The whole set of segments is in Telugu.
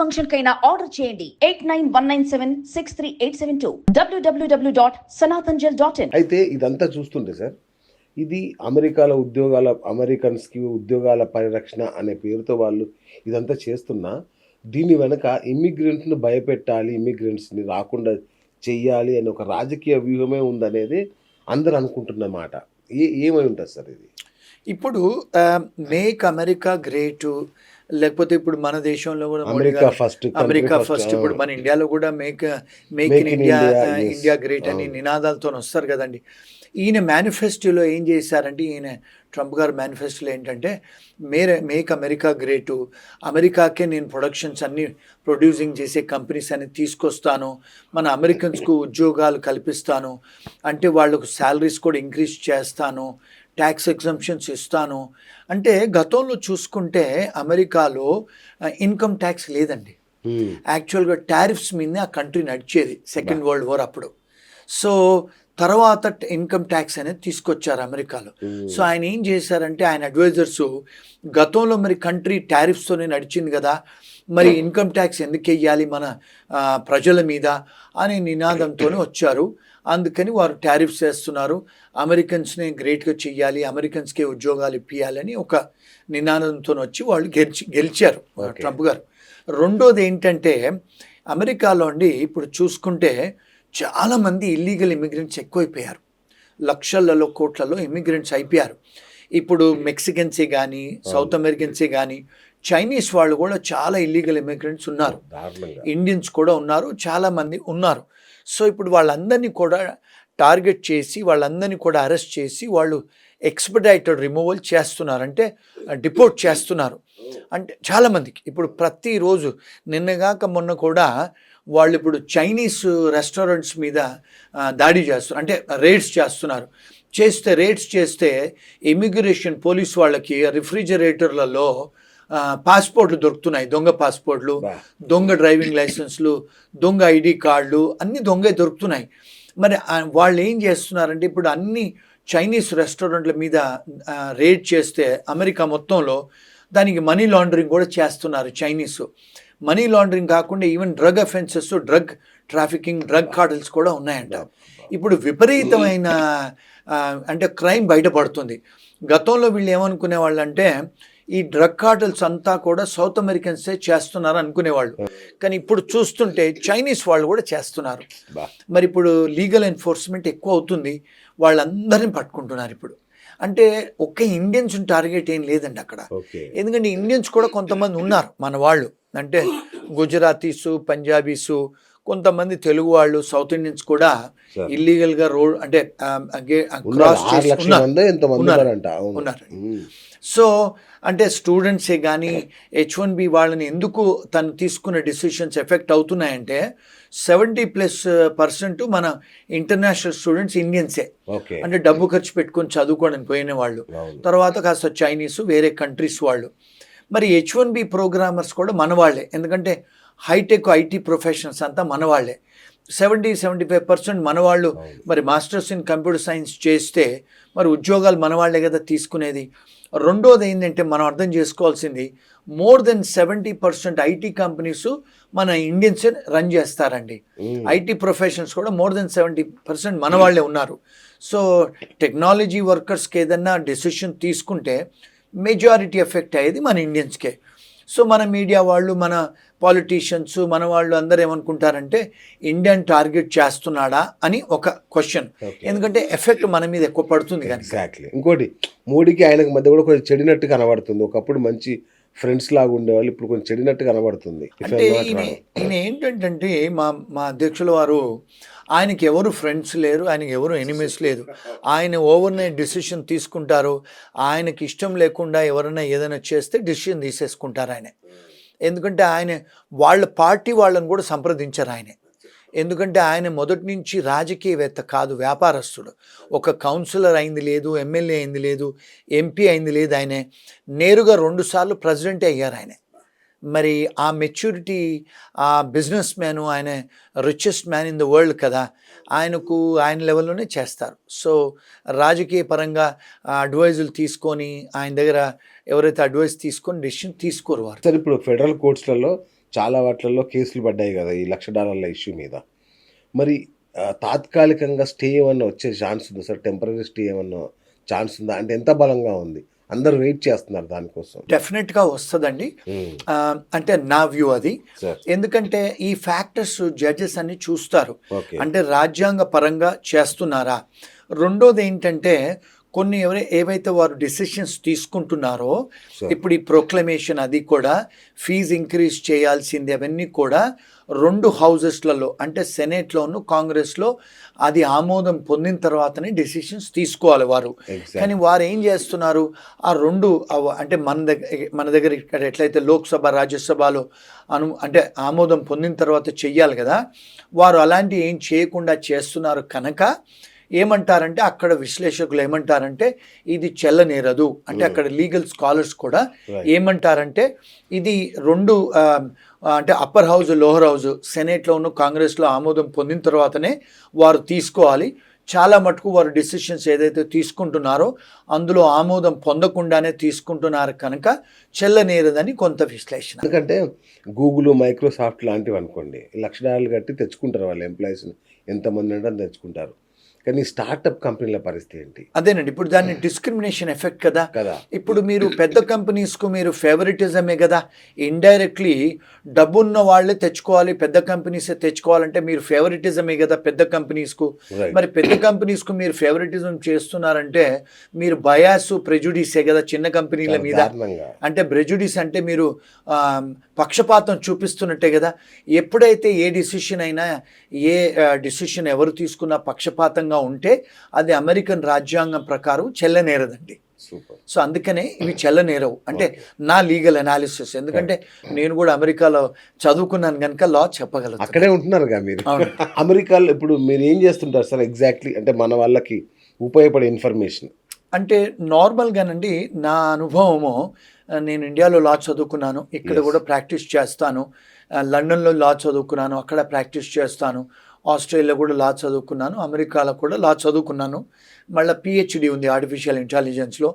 ఫంక్షన్ కైనా ఆర్డర్ చేయండి. Eight nine one nine seven six three eight seven two. WWW dot Sanatanjal dot in. అయితే ఇదంతా చూస్తుంటే సార్ ఇది అమెరికాలో ఉద్యోగాల అమెరికన్స్కి ఉద్యోగాల పరిరక్షణ అనే పేరుతో వాళ్ళు ఇదంతా చేస్తున్నా దీని వెనక ఇమ్మిగ్రెంట్ను భయపెట్టాలి ఇమ్మిగ్రెంట్స్ని రాకుండా చెయ్యాలి అనే ఒక రాజకీయ వ్యూహమే ఉందనేది అందరు అనుకుంటున్న మాట. ఏ ఏమై ఉంటుంది సార్ ఇది? ఇప్పుడు మేక్ అమెరికా గ్రేట్ లేకపోతే ఇప్పుడు మన దేశంలో కూడా అమెరికా ఫస్ట్ అమెరికా ఫస్ట్ ఇప్పుడు మన ఇండియాలో కూడా make make in India. India great అని. నినాదాలతో వస్తారు కదండి. ఈయన మేనిఫెస్టోలో ఏం చేశారంటే ఈయన ట్రంప్ గారు మేనిఫెస్టోలో ఏంటంటే మేరే మేక్ అమెరికా గ్రేటు అమెరికాకే నేను ప్రొడక్షన్స్ అన్ని ప్రొడ్యూసింగ్ చేసే కంపెనీస్ అన్ని తీసుకొస్తాను. మన అమెరికన్స్కు ఉద్యోగాలు కల్పిస్తాను. అంటే వాళ్ళకు శాలరీస్ కూడా ఇంక్రీజ్ చేస్తాను. ట్యాక్స్ ఎగ్జంప్షన్స్ ఇస్తాను. అంటే గతంలో చూసుకుంటే అమెరికాలో ఇన్కమ్ ట్యాక్స్ లేదండి. Hmm. యాక్చువల్గా టారిఫ్స్ మీదనే ఆ కంట్రీ నడిచేది సెకండ్ వరల్డ్ వార్ అప్పుడు. సో తర్వాత ఇన్కమ్ ట్యాక్స్ అనేది తీసుకొచ్చారు అమెరికాలో. సో ఆయన ఏం చేశారంటే ఆయన అడ్వైజర్స్ గతంలో మరి కంట్రీ టారిఫ్స్తోనే నడిచింది కదా మరి ఇన్కమ్ ట్యాక్స్ ఎందుకు వెయ్యాలి మన ప్రజల మీద అనే నినాదంతోనే వచ్చారు. అందుకని వారు టారిఫ్స్ వేస్తున్నారు. అమెరికన్స్ని గ్రేట్గా చెయ్యాలి అమెరికన్స్కే ఉద్యోగాలు ఇప్పియాలని ఒక నినాదంతో వచ్చి వాళ్ళు గెలిచి గెలిచారు. ట్రంప్ గారు. రెండోది ఏంటంటే అమెరికాలో అండి ఇప్పుడు చూసుకుంటే చాలామంది ఇల్లీగల్ ఇమిగ్రెంట్స్ ఎక్కువైపోయారు. లక్షలలో కోట్లలో ఇమిగ్రెంట్స్ అయిపోయారు. ఇప్పుడు మెక్సికన్సే కానీ సౌత్ అమెరికన్సే కానీ చైనీస్ వాళ్ళు కూడా చాలా ఇల్లీగల్ ఇమిగ్రెంట్స్ ఉన్నారు. ఇండియన్స్ కూడా ఉన్నారు చాలామంది ఉన్నారు. సో ఇప్పుడు వాళ్ళందరినీ కూడా టార్గెట్ చేసి వాళ్ళందరినీ కూడా అరెస్ట్ చేసి వాళ్ళు ఎక్స్పెడైటెడ్ రిమూవల్ చేస్తున్నారు. అంటే డిపోర్ట్ చేస్తున్నారు. అంటే చాలామందికి. ఇప్పుడు ప్రతిరోజు నిన్నగాక మొన్న కూడా వాళ్ళు ఇప్పుడు చైనీస్ రెస్టారెంట్స్ మీద దాడి చేస్తున్నారు అంటే రేడ్స్ చేస్తున్నారు. చేస్తే రేడ్స్ చేస్తే ఇమిగ్రేషన్ పోలీస్ వాళ్ళకి రిఫ్రిజిరేటర్లలో పాస్పోర్ట్లు దొరుకుతున్నాయి. దొంగ పాస్పోర్ట్లు. దొంగ డ్రైవింగ్ లైసెన్స్లు దొంగ ఐడి కార్డులు అన్నీ దొంగ దొరుకుతున్నాయి. మరి వాళ్ళు ఏం చేస్తున్నారంటే ఇప్పుడు అన్ని చైనీస్ రెస్టారెంట్ల మీద రేడ్ చేస్తే అమెరికా మొత్తంలో దానికి మనీ లాండరింగ్ కూడా చేస్తున్నారు చైనీస్. మనీ లాండరింగ్ కాకుండా even drug offences drug trafficking drug cartels కూడా ఉన్నాయంట. ఇప్పుడు విపరీతమైన అంటే క్రైమ్ బయటపడుతుంది. గతంలో వీళ్ళు ఏమనుకునే వాళ్ళు అంటే ఈ డ్రగ్ కార్టల్స్ అంతా కూడా సౌత్ అమెరికన్సే చేస్తున్నారు అనుకునేవాళ్ళు. కానీ ఇప్పుడు చూస్తుంటే చైనీస్ వాళ్ళు కూడా చేస్తున్నారు. మరి ఇప్పుడు లీగల్ ఎన్ఫోర్స్మెంట్ ఎక్కువ అవుతుంది. వాళ్ళందరిని పట్టుకుంటున్నారు ఇప్పుడు. అంటే ఒక్క ఇండియన్స్ టార్గెట్ ఏం లేదండి అక్కడ. ఎందుకంటే ఇండియన్స్ కూడా కొంతమంది ఉన్నారు మన వాళ్ళు. అంటే గుజరాతీసు పంజాబీసు కొంతమంది తెలుగు వాళ్ళు సౌత్ ఇండియన్స్ కూడా. ఇల్లీగల్గా రోడ్ అంటే ఉన్నారు. సో అంటే స్టూడెంట్సే కానీ హెచ్ వన్ బి వాళ్ళని ఎందుకు తను తీసుకున్న డిసిషన్స్ ఎఫెక్ట్ అవుతున్నాయంటే సెవెంటీ ప్లస్ పర్సెంట్ మన ఇంటర్నేషనల్ స్టూడెంట్స్ ఇండియన్సే అంటే డబ్బు ఖర్చు పెట్టుకొని చదువుకోవడానికి పోయిన వాళ్ళు తర్వాత కాస్త చైనీస్ వేరే కంట్రీస్ వాళ్ళు. మరి హెచ్ వన్ బి ప్రోగ్రామర్స్ కూడా మన వాళ్ళే. ఎందుకంటే హైటెక్ ఐటీ ప్రొఫెషనల్స్ అంతా మన వాళ్ళే. సెవెంటీ సెవెంటీ ఫైవ్ పర్సెంట్ మన వాళ్ళు. మరి మాస్టర్స్ ఇన్ కంప్యూటర్ సైన్స్ చేస్తే మరి ఉద్యోగాలు మన వాళ్ళే కదా తీసుకునేది. రెండోది ఏంటంటే మనం అర్థం చేసుకోవాల్సింది more than seventy percent IT companies మన ఇండియన్స్ రన్ చేస్తారండి. ఐటీ ప్రొఫెషనల్స్ కూడా మోర్ దెన్ సెవెంటీ పర్సెంట్ మన వాళ్ళే ఉన్నారు. సో టెక్నాలజీ వర్కర్స్కి ఏదన్నా డెసిషన్ తీసుకుంటే మెజారిటీ ఎఫెక్ట్ అయ్యేది మన ఇండియన్స్కే. సో మన మీడియా వాళ్ళు మన పాలిటీషియన్స్ మన వాళ్ళు అందరూ ఏమనుకుంటారంటే ఇండియన్ టార్గెట్ చేస్తున్నాడా? అని ఒక క్వశ్చన్. ఎందుకంటే ఎఫెక్ట్ మన మీద ఎక్కువ పడుతుంది కనుక. ఎగ్జాక్ట్లీ ఇంకోటి మోడీకి ఆయనకు మధ్య కూడా కొంచెం చెడినట్టు కనబడుతుంది. ఒకప్పుడు మంచి ఫ్రెండ్స్ లాగా ఉండేవాళ్ళు ఇప్పుడు కొంచెం చెడినట్టు కనబడుతుంది. అంటే. ఈయన ఏంటంటే మా మా అధ్యక్షుల వారు ఆయనకి ఎవరు ఫ్రెండ్స్ లేరు ఆయనకి ఎవరు ఎనిమీస్ లేదు ఆయన ఓవర్ నైట్ డిసిషన్ తీసుకుంటారు. ఆయనకి ఇష్టం లేకుండా ఎవరైనా ఏదైనా చేస్తే డిసిషన్ తీసేసుకుంటారు ఆయన. ఎందుకంటే ఆయన వాళ్ళ పార్టీ వాళ్ళని కూడా సంప్రదించారు ఆయన. ఎందుకంటే ఆయన మొదటి నుంచి రాజకీయవేత్త కాదు వ్యాపారస్తుడు. ఒక కౌన్సిలర్ అయింది లేదు ఎమ్మెల్యే అయింది లేదు ఎంపీ అయింది లేదు ఆయనే. నేరుగా రెండుసార్లు ప్రెసిడెంట్ అయ్యారు ఆయన. మరి ఆ మెచ్యూరిటీ ఆ బిజినెస్ మ్యాన్ ఆయన richest man in the world కదా ఆయనకు ఆయన లెవెల్లోనే చేస్తారు. సో రాజకీయ పరంగా అడ్వైజులు తీసుకొని ఆయన దగ్గర ఎవరైతే అడ్వైస్ తీసుకొని డెసిషన్ తీసుకోరు వారు. సార్ ఇప్పుడు ఫెడరల్ కోర్ట్స్లలో చాలా వాటిలలో కేసులు పడ్డాయి కదా ఈ లక్ష డాలర్ల ఇష్యూ మీద. మరి తాత్కాలికంగా స్టే ఏమన్నా వచ్చే ఛాన్స్ ఉందా సార్? టెంపరీ స్టే ఏమన్నా ఛాన్స్ ఉందా? అంటే ఎంత బలంగా ఉంది? అందరూ వెయిట్ చేస్తున్నారు దానికోసం. డెఫినెట్గా వస్తుందండి. ఉమ్, ఆ, అంటే నా వ్యూ అది. ఎందుకంటే ఈ ఫ్యాక్టర్స్ జడ్జెస్ అన్ని చూస్తారు. అంటే రాజ్యాంగ పరంగా చేస్తున్నారా? రెండోది ఏంటంటే కొన్ని ఎవరై ఏవైతే వారు డిసిషన్స్ తీసుకుంటున్నారో. ఇప్పుడు ఈ ప్రొక్లమేషన్ అది కూడా ఫీజు ఇంక్రీజ్ చేయాల్సింది అవన్నీ కూడా రెండు హౌజెస్లలో అంటే సెనేట్లోను కాంగ్రెస్లో అది ఆమోదం పొందిన తర్వాతనే డిసిషన్స్ తీసుకోవాలి వారు. కానీ వారు ఏం చేస్తున్నారు ఆ రెండు అంటే మన దగ్గర మన దగ్గర ఇక్కడ ఎట్లయితే లోక్సభ రాజ్యసభలో అను అంటే ఆమోదం పొందిన తర్వాత చెయ్యాలి కదా వారు అలాంటి ఏం చేయకుండా చేస్తున్నారు కనుక ఏమంటారంటే అక్కడ విశ్లేషకులు ఏమంటారంటే ఇది చెల్లనేరదు. అంటే అక్కడ లీగల్ స్కాలర్స్ కూడా. ఏమంటారంటే ఇది రెండు అంటే అప్పర్ హౌస్ లోవర్ హౌస్ సెనేట్లోను కాంగ్రెస్లో ఆమోదం పొందిన తర్వాతనే వారు తీసుకోవాలి. చాలా మటుకు వారు డిసిషన్స్ ఏదైతే తీసుకుంటున్నారో అందులో ఆమోదం పొందకుండానే తీసుకుంటున్నారు కనుక చెల్లనేరదని కొంత విశ్లేషణ. ఎందుకంటే గూగుల్ మైక్రోసాఫ్ట్ లాంటివి అనుకోండి లక్ష డాలర్లు కట్టి తెచ్చుకుంటారు వాళ్ళ ఎంప్లాయీస్ ఎంతమంది అంటే తెచ్చుకుంటారు. కానీ స్టార్టప్ కంపెనీల పరిస్థితి ఏంటి? అదేనండి. ఇప్పుడు దాన్ని డిస్క్రిమినేషన్ ఎఫెక్ట్ కదా. కదా. ఇప్పుడు మీరు పెద్ద కంపెనీస్కు మీరు ఫేవరెటిజమే కదా. ఇండైరెక్ట్లీ డబ్బున్న వాళ్ళే తెచ్చుకోవాలి పెద్ద కంపెనీసే తెచ్చుకోవాలంటే మీరు ఫేవరెటిజమే కదా పెద్ద కంపెనీస్కు. మరి పెద్ద కంపెనీస్కు మీరు ఫేవరెటిజం చేస్తున్నారంటే మీరు బయాస్ ప్రెజుడిసే కదా చిన్న కంపెనీల మీద. అంటే బ్రెజుడిస్ అంటే మీరు పక్షపాతం చూపిస్తున్నట్టే కదా. ఎప్పుడైతే ఏ డిసిషన్ అయినా ఏ డిసిషన్ ఎవరు తీసుకున్నా పక్షపాతంగా ఉంటే అది అమెరికన్ రాజ్యాంగం ప్రకారం చెల్లనేరదండి. సో అందుకనే ఇవి చెల్లనేరవు. అంటే నా లీగల్ అనాలిసిస్. ఎందుకంటే నేను కూడా అమెరికాలో చదువుకున్నాను కనుక లా చెప్పగలను అక్కడే ఉంటున్నారుగా మీరు. అమెరికాలో ఇప్పుడు మీరు ఏం చేస్తుంటారు సార్ ఎగ్జాక్ట్లీ? అంటే మన వాళ్ళకి ఉపయోగపడే ఇన్ఫర్మేషన్. అంటే నార్మల్గానండి నా అనుభవము నేను ఇండియాలో లా చదువుకున్నాను. ఇక్కడ. కూడా ప్రాక్టీస్ చేస్తాను. లండన్లో లా చదువుకున్నాను. అక్కడ ప్రాక్టీస్ చేస్తాను. ఆస్ట్రేలియా కూడా లా చదువుకున్నాను అమెరికాలో కూడా లా చదువుకున్నాను. మళ్ళీ పిహెచ్డి ఉంది ఆర్టిఫిషియల్ ఇంటెలిజెన్స్లో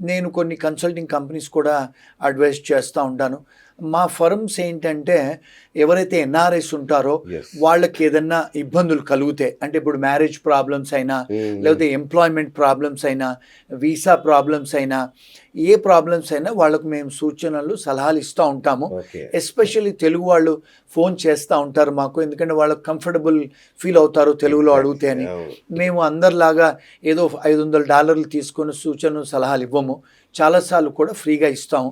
నేను కొన్ని కన్సల్టింగ్ కంపెనీస్ కూడా అడ్వైస్ చేస్తూ ఉంటాను. మా ఫర్మ్స్ ఏంటంటే ఎవరైతే ఎన్ఆర్ఐస్ ఉంటారో. వాళ్ళకి ఏదన్నా ఇబ్బందులు కలిగితే అంటే ఇప్పుడు మ్యారేజ్ ప్రాబ్లమ్స్ అయినా లేకపోతే ఎంప్లాయ్మెంట్ ప్రాబ్లమ్స్ అయినా వీసా ప్రాబ్లమ్స్ అయినా ఏ ప్రాబ్లమ్స్ అయినా వాళ్ళకు మేము సూచనలు సలహాలు ఇస్తూ ఉంటాము. ఎస్పెషల్లీ తెలుగు వాళ్ళు ఫోన్ చేస్తూ ఉంటారు మాకు. ఎందుకంటే వాళ్ళకి కంఫర్టబుల్ ఫీల్ అవుతారు తెలుగులో అడిగితే అని. మేము అందరిలాగా ఏదో ఐదు వందల డాలర్లు తీసుకొని సూచనలు సలహాలు ఇవ్వము. చాలాసార్లు కూడా ఫ్రీగా ఇస్తాం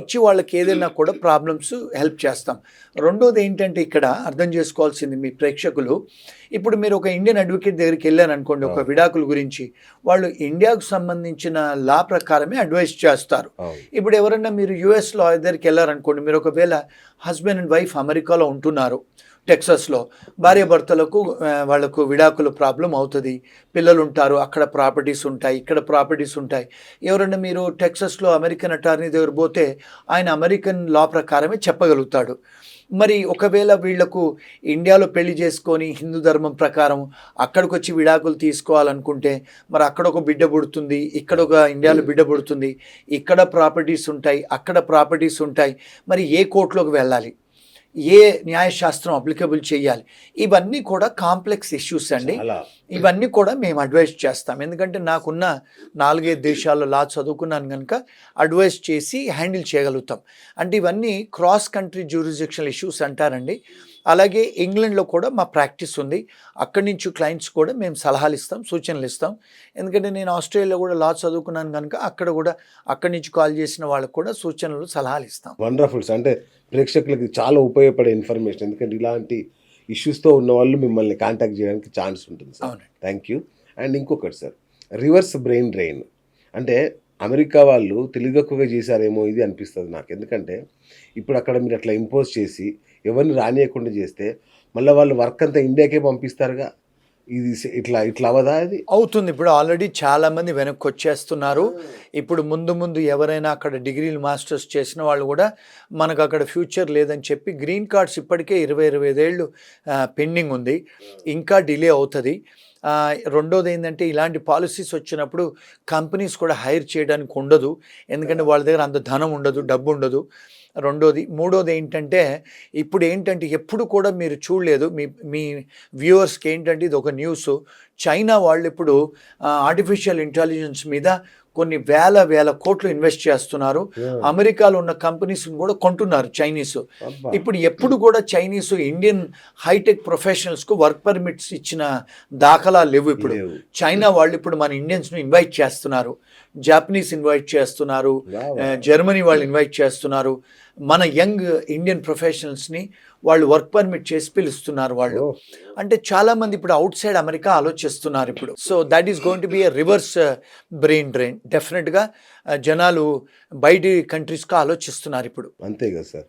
ఇచ్చి వాళ్ళకి ఏదైనా కూడా ప్రాబ్లమ్స్ హెల్ప్ చేస్తాం. రెండోది ఏంటంటే ఇక్కడ అర్థం చేసుకోవాల్సింది మీ ప్రేక్షకులు. ఇప్పుడు మీరు ఒక ఇండియన్ అడ్వకేట్ దగ్గరికి వెళ్ళారు అనుకోండి ఒక విడాకుల గురించి. వాళ్ళు ఇండియాకు సంబంధించిన లా ప్రకారమే అడ్వైస్ చేస్తారు. ఇప్పుడు ఎవరన్నా మీరు యుఎస్ లా దగ్గరికి వెళ్ళారనుకోండి మీరు ఒకవేళ హస్బెండ్ అండ్ వైఫ్ అమెరికాలో ఉంటున్నారు. టెక్సస్లో. భార్యాభర్తలకు వాళ్ళకు విడాకుల ప్రాబ్లం అవుతుంది. పిల్లలు ఉంటారు అక్కడ ప్రాపర్టీస్ ఉంటాయి ఇక్కడ ప్రాపర్టీస్ ఉంటాయి. ఎవరన్నా మీరు టెక్సస్లో అమెరికన్ అటార్నీ దగ్గర పోతే ఆయన అమెరికన్ లా ప్రకారమే చెప్పగలుగుతాడు. మరి ఒకవేళ వీళ్ళకు ఇండియాలో పెళ్ళి చేసుకొని హిందూ ధర్మం ప్రకారం అక్కడికి వచ్చి విడాకులు తీసుకోవాలనుకుంటే మరి అక్కడ ఒక బిడ్డ పుడుతుంది ఇక్కడ ఒక ఇండియాలో బిడ్డ పుడుతుంది ఇక్కడ ప్రాపర్టీస్ ఉంటాయి అక్కడ ప్రాపర్టీస్ ఉంటాయి. మరి ఏ కోర్టులోకి వెళ్ళాలి? ఏ న్యాయశాస్త్రం అప్లికబుల్ చేయాలి? ఇవన్నీ కూడా కాంప్లెక్స్ ఇష్యూస్ అండి. ఇవన్నీ కూడా మేము అడ్వైస్ చేస్తాం. ఎందుకంటే నాకున్న నాలుగైదు దేశాల్లో లా చదువుకున్నాను కనుక అడ్వైస్ చేసి హ్యాండిల్ చేయగలుగుతాం. అంటే ఇవన్నీ క్రాస్ కంట్రీ జ్యూరిజెక్షనల్ ఇష్యూస్ అంటారండి. అలాగే ఇంగ్లాండ్లో కూడా మా ప్రాక్టీస్ ఉంది. అక్కడి నుంచి క్లయింట్స్ కూడా మేము సలహాలు ఇస్తాం సూచనలు ఇస్తాం. ఎందుకంటే నేను ఆస్ట్రేలియాలో కూడా లా చదువుకున్నాను కనుక అక్కడ కూడా అక్కడి నుంచి కాల్ చేసిన వాళ్ళకు కూడా సూచనలు సలహాలు ఇస్తాం. వండర్ఫుల్స్. అంటే ప్రేక్షకులకి చాలా ఉపయోగపడే ఇన్ఫర్మేషన్. ఎందుకంటే ఇలాంటి ఇష్యూస్తో ఉన్న వాళ్ళు మిమ్మల్ని కాంటాక్ట్ చేయడానికి ఛాన్స్ ఉంటుంది సార్. అవునండి. థ్యాంక్ యూ అండ్ ఇంకొకటి సార్ రివర్స్ బ్రెయిన్ డ్రైన్. అంటే అమెరికా వాళ్ళు తెలివితక్కువగా చేశారేమో ఇది అనిపిస్తుంది నాకు. ఎందుకంటే ఇప్పుడు అక్కడ మీరు అట్లా ఇంపోజ్ చేసి ఎవరిని రానియకుండా చేస్తే మళ్ళీ వాళ్ళు వర్క్ అంతా ఇండియాకే పంపిస్తారుగా. ఇది ఇట్లా ఇట్లా అవదా అది అవుతుంది. ఇప్పుడు ఆల్రెడీ చాలా మంది వెనక్కి వచ్చేస్తున్నారు. ఇప్పుడు ముందు ముందు ఎవరైనా అక్కడ డిగ్రీలు మాస్టర్స్ చేసిన వాళ్ళు కూడా మనకు అక్కడ ఫ్యూచర్ లేదని చెప్పి గ్రీన్ కార్డ్స్ ఇప్పటికే ఇరవై ఇరవై ఐదేళ్ళు పెండింగ్ ఉంది. ఇంకా డిలే అవుతుంది. రెండోది ఏంటంటే ఇలాంటి పాలసీస్ వచ్చినప్పుడు కంపెనీస్ కూడా హైర్ చేయడానికి ఉండదు. ఎందుకంటే వాళ్ళ దగ్గర అంత ధనం ఉండదు డబ్బు ఉండదు. రెండోది మూడోది ఏంటంటే ఇప్పుడు ఏంటంటే ఎప్పుడు కూడా మీరు చూడలేదు మీ మీ వ్యూవర్స్కి ఏంటంటే ఇది ఒక న్యూస్. చైనా వాళ్ళు ఇప్పుడు ఆర్టిఫిషియల్ ఇంటెలిజెన్స్ మీద కొన్ని వేల వేల కోట్లు ఇన్వెస్ట్ చేస్తున్నారు. అమెరికాలో ఉన్న కంపెనీస్ కూడా కొంటున్నారు చైనీస్. ఇప్పుడు ఎప్పుడు కూడా చైనీస్ ఇండియన్ హైటెక్ ప్రొఫెషనల్స్కు వర్క్ పర్మిట్స్ ఇచ్చిన దాఖలా లేవు ఇప్పుడు. చైనా వాళ్ళు ఇప్పుడు మన ఇండియన్స్ను ఇన్వైట్ చేస్తున్నారు. జాపనీస్ ఇన్వైట్ చేస్తున్నారు. జర్మనీ వాళ్ళు ఇన్వైట్ చేస్తున్నారు. మన యంగ్ ఇండియన్ ప్రొఫెషనల్స్ని వాళ్ళు వర్క్ పర్మిట్ చేసి పిలుస్తున్నారు వాళ్ళు. Oh. అంటే చాలా మంది ఇప్పుడు అవుట్ సైడ్ అమెరికా ఆలోచిస్తున్నారు ఇప్పుడు. So that is going to be a reverse brain drain డెఫినెట్గా జనాలు బయటి కంట్రీస్కి ఆలోచిస్తున్నారు ఇప్పుడు. అంతే కదా సార్.